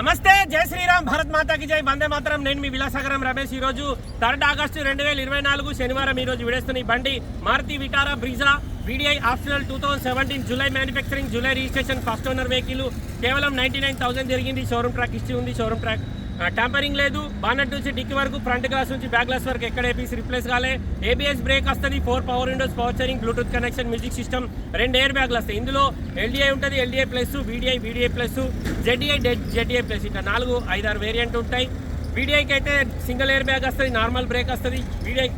నమస్తే జై శ్రీరామ్ భారత్ మాతాకి జై. వందే మాత్రం. నేను మీ విలాసాగరం రమేష్. ఈ రోజు థర్డ్ ఆగస్టు రెండు వేల ఇరవై నాలుగు శనివారం ఈ రోజు విడేస్తున్న ఈ బండి Maruti Vitara Brezza VDI optional two thousand seventeen July manufacturing July registration first owner vehicle. కేవలం నైన్టీ నైన్ థౌసండ్ జరిగింది. షోరూమ్ ట్రాక్ ఇచ్చి ఉంది. షోరూమ్ ట్రాక్ ట్యాంపరింగ్ లేదు. బానట్ నుంచి డిక్కి వరకు ఫ్రంట్ గ్లాస్ నుంచి బ్యాక్ గ్లాస్ వరకు ఎక్కడ ఏపీస్ రిప్లేస్ కాలే. ఏబిఎస్ బ్రేక్ వస్తుంది. Four power windows power steering Bluetooth connection music system రెండు ఎయిర్ బ్యాగ్లు వస్తాయి. ఇందులో ఎల్డీఐ ఉంటుంది. LDI plus VDI VDI plus ZDI ZDI plus ఇట్లా నాలుగు ఐదారు వేరియంట్ ఉంటాయి. వీడిఐకి అయితే సింగిల్ ఎయిర్ బ్యాగ్ వస్తుంది. నార్మల్ బ్రేక్ వస్తుంది. వీడిఐ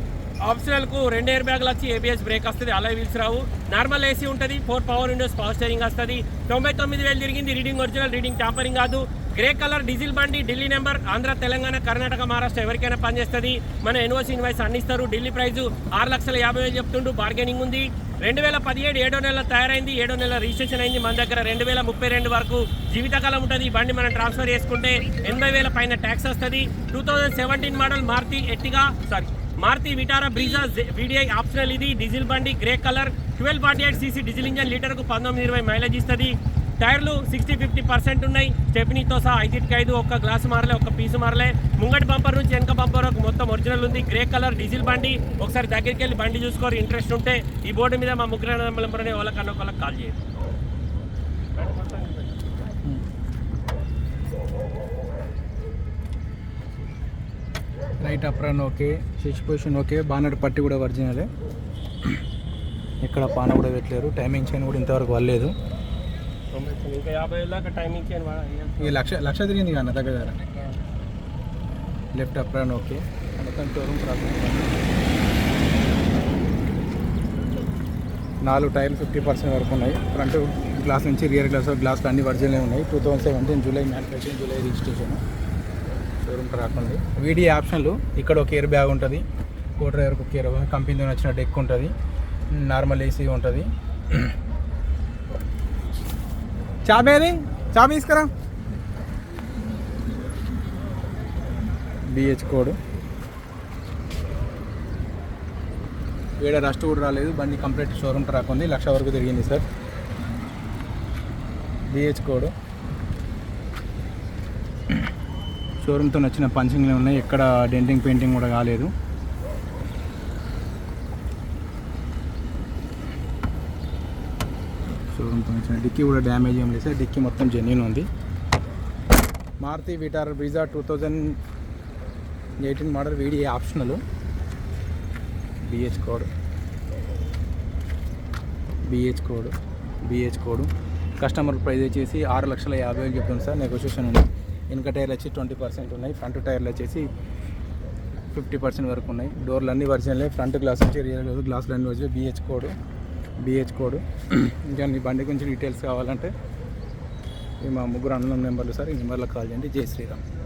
ఆప్షనల్కు రెండు ఎయిర్ బ్యాగ్లు వచ్చి ఏబిఎస్ బ్రేక్ వస్తుంది. అలా వీల్స్ రావు. నార్మల్ ఏసీ ఉంటుంది. Four power windows power steering వస్తుంది. తొంభై తొమ్మిది వేలు తిరిగింది. రీడింగ్ ఒరిజినల్ రీడింగ్ టాపరింగ్ కాదు. గ్రే కలర్ డీజిల్ బండి ఢిల్లీ నెంబర్ ఆంధ్ర తెలంగాణ కర్ణాటక మహారాష్ట్ర ఎవరికైనా పనిచేస్తుంది మన ఎన్ఓసి ఇన్వాయిస్ అందిస్తారు. ఢిల్లీ ప్రైజు ఆరు లక్షల యాభై వేలు చెప్తుండు. బార్గెనింగ్ ఉంది. రెండు వేల పదిహేడు ఏడో నెల తయారైంది. ఏడో నెల రిజిస్ట్రేషన్ అయింది మన దగ్గర. రెండు వేల ముప్పై రెండు వరకు జీవితకాలం ఉంటుంది. ఈ బండి మనం ట్రాన్స్ఫర్ చేసుకుంటే ఎనభై వేల పైన ట్యాక్స్ వస్తుంది. Two thousand seventeen model Maruti ఎట్టిగా sorry Maruti Vitara Brezza VDI optional ఇది. డీజిల్ బండి grey colour. Twelve forty eight CC diesel engine లీటర్కు పంతొమ్మిది ఇరవై మైలేజ్ ఇస్తుంది. టైర్లు సిక్స్టీ ఫిఫ్టీ పర్సెంట్ ఉన్నాయి. స్టెప్నీతో సహా ఐదుకి ఐదు ఒక్క గ్లాస్ మారలే ఒక్క పీసు మారలే. ముంగటి బంపర్ నుంచి వెనక బంపర్ వరకు మొత్తం ఒరిజినల్ ఉంది. గ్రే కలర్ డీజిల్ బండి. ఒకసారి దగ్గరికి వెళ్ళి బండి చూసుకోరు ఇంట్రెస్ట్ ఉంటే. ఈ బోర్డు మీద మా ముగ్గురు నెంబర్ని వాళ్ళకన్నా ఒకళ్ళకి కాల్ చేయండి. Right up run okay switch position okay bonnet పట్టి కూడా ఒరిజినలే ఇక్కడ పాన కూడా పెట్టలేరు టైమింగ్ చైన్ కూడా ఇంతవరకు వల్లేదు ఇంకా యాభై వేల దాకా ఈ లక్ష లక్ష తిరిగింది కానీ దగ్గర దగ్గర? లెఫ్ట్ అప్ రన్ ఓకే మొత్తం షోరూమ్ ప్రాబ్లం నాలుగు టైర్లు ఫిఫ్టీ పర్సెంట్ వరకు ఉన్నాయి. ఫ్రంట్ గ్లాస్ నుంచి రియర్ గ్లాస్ గ్లాస్లు అన్ని ఒరిజినల్ ఉన్నాయి. Two thousand seventeen July manufacturing July registration showroom ఉంది. వీడియో ఆప్షన్లు ఇక్కడ ఒక ఎయిర్ బ్యాగ్ ఉంటుంది. కో డ్రైవర్కి ఒక ఎయిర్ కంపెనీ వచ్చిన డెక్ ఉంటుంది. నార్మల్ ఏసీ ఉంటుంది. చాబేది చాబీ తీసుకురా బిహెచ్ కోడ్ వేడ రస్ట్ కూడా రాలేదు. బండి కంప్లీట్ షోరూమ్ ట్రాక్ ఉంది లక్ష వరకు తిరిగింది సార్ బిహెచ్ కోడ్ షోరూమ్తో నచ్చిన పంచింగ్లు ఉన్నాయి. ఎక్కడ డెంటింగ్ పెయింటింగ్ కూడా కాలేదు. షోరూమ్తో ఇచ్చిన డిక్కీ కూడా డ్యామేజ్ ఏం లేదు సార్. డిక్కీ మొత్తం జెన్యున్ ఉంది. Maruti Vitara Brezza two thousand eighteen model video optional BH code BH code BH code customer price వచ్చేసి ఆరు లక్షల యాభై వేలు చెప్తుంది సార్. నెగోషియేషన్ ఉంది. వెనక టైర్లు వచ్చి ట్వంటీ పర్సెంట్ ఉన్నాయి. ఫ్రంట్ టైర్లు వచ్చేసి ఫిఫ్టీ పర్సెంట్ వరకు ఉన్నాయి. డోర్లు అన్ని వర్జన్లే ఫ్రంట్ గ్లాస్ వచ్చి రియల్ గ్లాసులు అన్ని వచ్చి బిహెచ్ కోడ్ బిహెచ్ కోడ్ ఇంకా మీ బండి గురించి డీటెయిల్స్ కావాలంటే మా ముగ్గురు అన్న నెంబర్లు సార్ ఈ నెంబర్లో కాల్ చేయండి. జై శ్రీరామ్.